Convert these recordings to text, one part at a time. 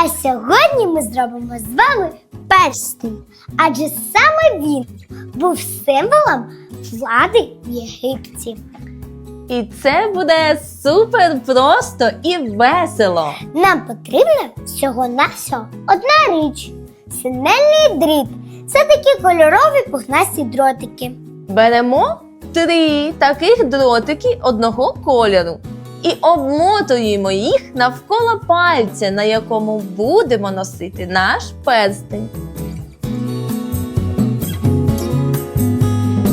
А сьогодні ми зробимо з вами перстень, адже саме він був символом влади в Єгипті. І це буде супер просто і весело. Нам потрібна всього-навсього одна річ синельний дріт. Це такі кольорові пухнасті дротики. Беремо три таких дротики одного кольору і обмотуємо їх навколо пальця, на якому будемо носити наш перстень.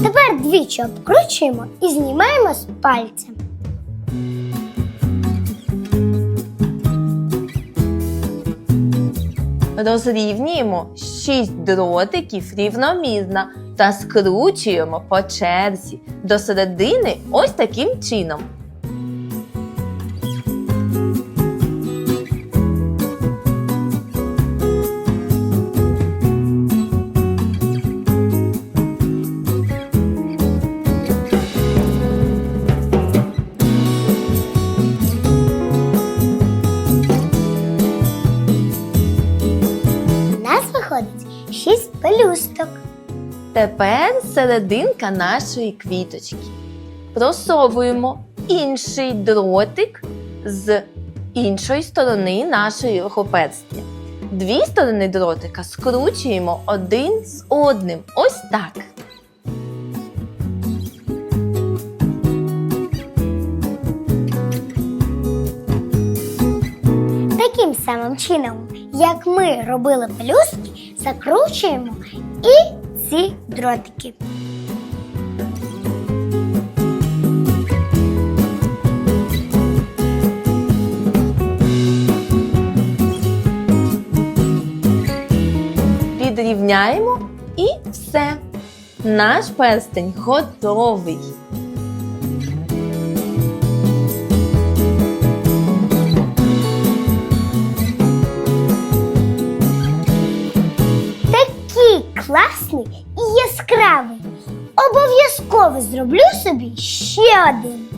Тепер двічі обкручуємо і знімаємо з пальця. Розрівнюємо шість дротиків рівномірно та скручуємо по черзі до середини ось таким чином. Виходить шість пелюсток. Тепер серединка нашої квіточки. Просовуємо інший дротик з іншої сторони нашої перстня. Дві сторони дротика скручуємо один з одним. Ось так. Таким самим чином, як ми робили пелюстки, закручуємо і ці дротики. Підрівняємо і все. Наш перстень готовий. Такий класний і яскравий. Обов'язково зроблю собі ще один.